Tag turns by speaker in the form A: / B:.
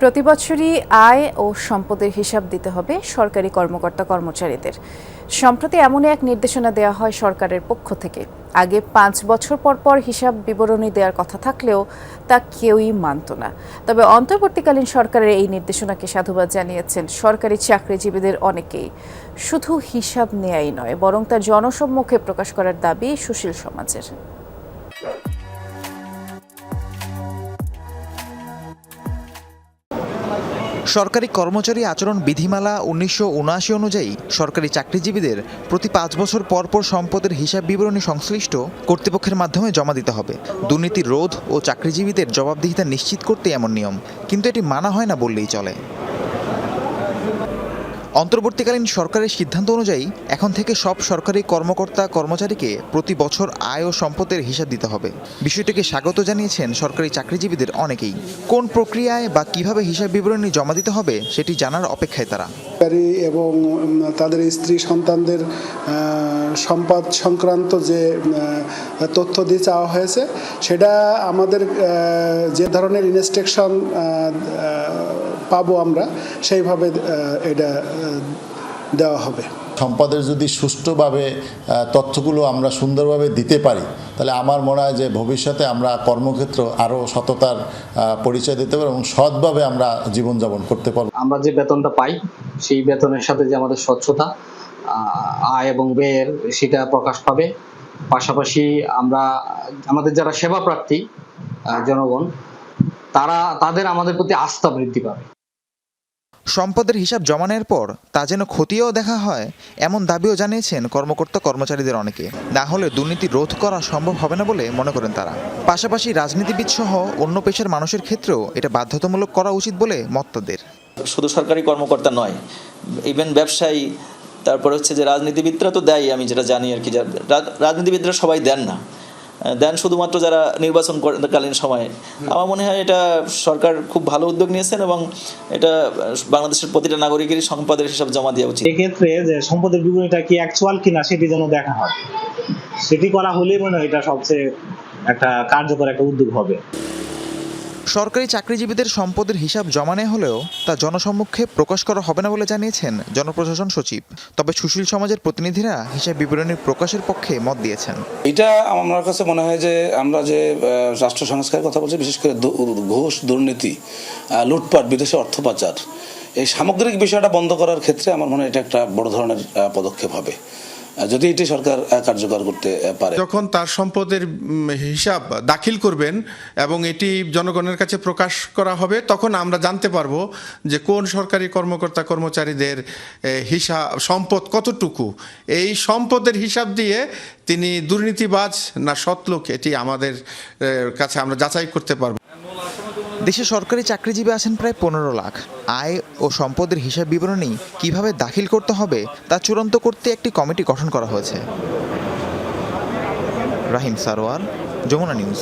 A: প্রতি বছরই আয় ও সম্পদের হিসাব দিতে হবে সরকারি কর্মকর্তা কর্মচারীদের। সম্প্রতি এমনই এক নির্দেশনা দেওয়া হয় সরকারের পক্ষ থেকে। আগে পাঁচ বছর পর পর হিসাব বিবরণী দেওয়ার কথা থাকলেও তা কেউই মানত না। তবে অন্তর্বর্তীকালীন সরকারের এই নির্দেশনাকে সাধুবাদ জানিয়েছেন সরকারি চাকরিজীবীদের অনেকেই। শুধু হিসাব নেয়াই নয়, বরং তা জনসম্মুখে প্রকাশ করার দাবি সুশীল সমাজের।
B: সরকারি কর্মচারী আচরণ বিধিমালা উনিশশো উনআশি অনুযায়ী সরকারি চাকরিজীবীদের প্রতি পাঁচ বছর পরপর পর সম্পদের হিসাব বিবরণী সংশ্লিষ্ট কর্তৃপক্ষের মাধ্যমে জমা দিতে হবে। দুর্নীতির রোধ ও চাকরিজীবীদের জবাবদিহিতা নিশ্চিত করতে এমন নিয়ম, কিন্তু এটি মানা হয় না বললেই চলে। অন্তর্বর্তীকালীন সরকারের সিদ্ধান্ত অনুযায়ী এখন থেকে সব সরকারি কর্মকর্তা কর্মচারীকে প্রতি বছর আয় ও সম্পদের হিসাব দিতে হবে। বিষয়টিকে স্বাগত জানিয়েছেন সরকারি চাকরিজীবীদের অনেকেই। কোন প্রক্রিয়ায় বা কীভাবে হিসাব বিবরণী জমা দিতে হবে সেটি জানার অপেক্ষায় তারা।
C: পরিবারী এবং তাদের স্ত্রী সন্তানদের সম্পদ সংক্রান্ত যে তথ্য দিয়ে চাওয়া হয়েছে সেটা আমাদের যে ধরনের ইনস্ট্রাকশন পাবো আমরা সেইভাবে এটা দেওয়া হবে।
D: সম্পদের যদি সুষ্ঠুভাবে তথ্যগুলো আমরা সুন্দরভাবে দিতে পারি তাহলে আমার মনে হয় যে ভবিষ্যতে আমরা কর্মক্ষেত্র আরও সততার পরিচয় দিতে পারব এবং সৎভাবে আমরা জীবনযাপন করতে পারব।
E: আমরা যে বেতনটা পাই সেই বেতনের সাথে যে আমাদের স্বচ্ছতা আয় এবং ব্যয়ের সেটা প্রকাশ পাবে। পাশাপাশি আমরা, আমাদের যারা সেবা প্রার্থী জনগণ, তারা, তাদের আমাদের প্রতি আস্থা বৃদ্ধি পাবে।
B: সম্পদের হিসাব জমানোর পর তা যেন খতিয়েও দেখা হয়, এমন দাবিও জানিয়েছেন কর্মকর্তা কর্মচারীদের অনেকে। না হলে দুর্নীতি রোধ করা সম্ভব হবে না বলে মনে করেন তারা। পাশাপাশি রাজনীতিবিদ সহ অন্য পেশার মানুষের ক্ষেত্রেও এটা বাধ্যতামূলক করা উচিত বলে মত তাদের।
F: শুধু সরকারি কর্মকর্তা নয় ইভেন ব্যবসায়ী তারপরে হচ্ছে যে রাজনীতিবিদরা তো দেয় আমি যেটা জানি আর কি রাজনীতিবিদরা সবাই দেন না। দেন শুধুমাত্র যারা নির্বাচন কালীন সময়ে। আমার মনে হয় এটা সরকার খুব ভালো উদ্যোগ নিয়েছেন এবং এটা বাংলাদেশের প্রতিটা নাগরিকেরই সম্পদের হিসাব জমা দেওয়া উচিত।
G: এক্ষেত্রে যে সম্পদের বিবরণীটা কি অ্যাকচুয়াল কিনা সেটি যেন দেখা হয়। সেটি করা হলে মনে হয় এটা সবচেয়ে একটা কার্যকর একটা উদ্যোগ হবে।
B: সরকারি চাকরিজীবীদের সম্পদের হিসাব জমা নেওয়া হলেও তা জনসম্মুখে প্রকাশ করা হবে না বলে জানিয়েছেন জনপ্রশাসন সচিব। তবে সুশীল সমাজের প্রতিনিধিরা হিসাব বিবরণীর প্রকাশের পক্ষে মত দিয়েছেন।
H: এটা আমার কাছে মনে হয় যে আমরা যে রাষ্ট্র সংস্কারের কথা বলছি, বিশেষ করে ঘোষ, দুর্নীতি লুটপাট, বিদেশে অর্থ পাচার, এই সামগ্রিক বিষয়টা বন্ধ করার ক্ষেত্রে আমার মনে হয় এটা একটা বড় ধরনের পদক্ষেপ হবে। যদি এটি সরকার কার্যকর করতে পারে।
I: যখন তার সম্পদের হিসাব দাখিল করবেন এবং এটি জনগণের কাছে প্রকাশ করা হবে, তখন আমরা জানতে পারব যে কোন সরকারি কর্মকর্তা, কর্মচারীদের হিসাব, সম্পদ কতটুকু। এই সম্পদের হিসাব দিয়ে তিনি দুর্নীতিবাজ না সৎলোক, এটি আমাদের কাছে আমরা যাচাই করতে পারব।
B: দেশে সরকারি চাকরিজীবী আছেন প্রায় পনেরো লাখ। আয় ও সম্পদের হিসাব বিবরণী কীভাবে দাখিল করতে হবে তা চূড়ান্ত করতে একটি কমিটি গঠন করা হয়েছে। রাহিম সারোয়ার, যমুনা নিউজ।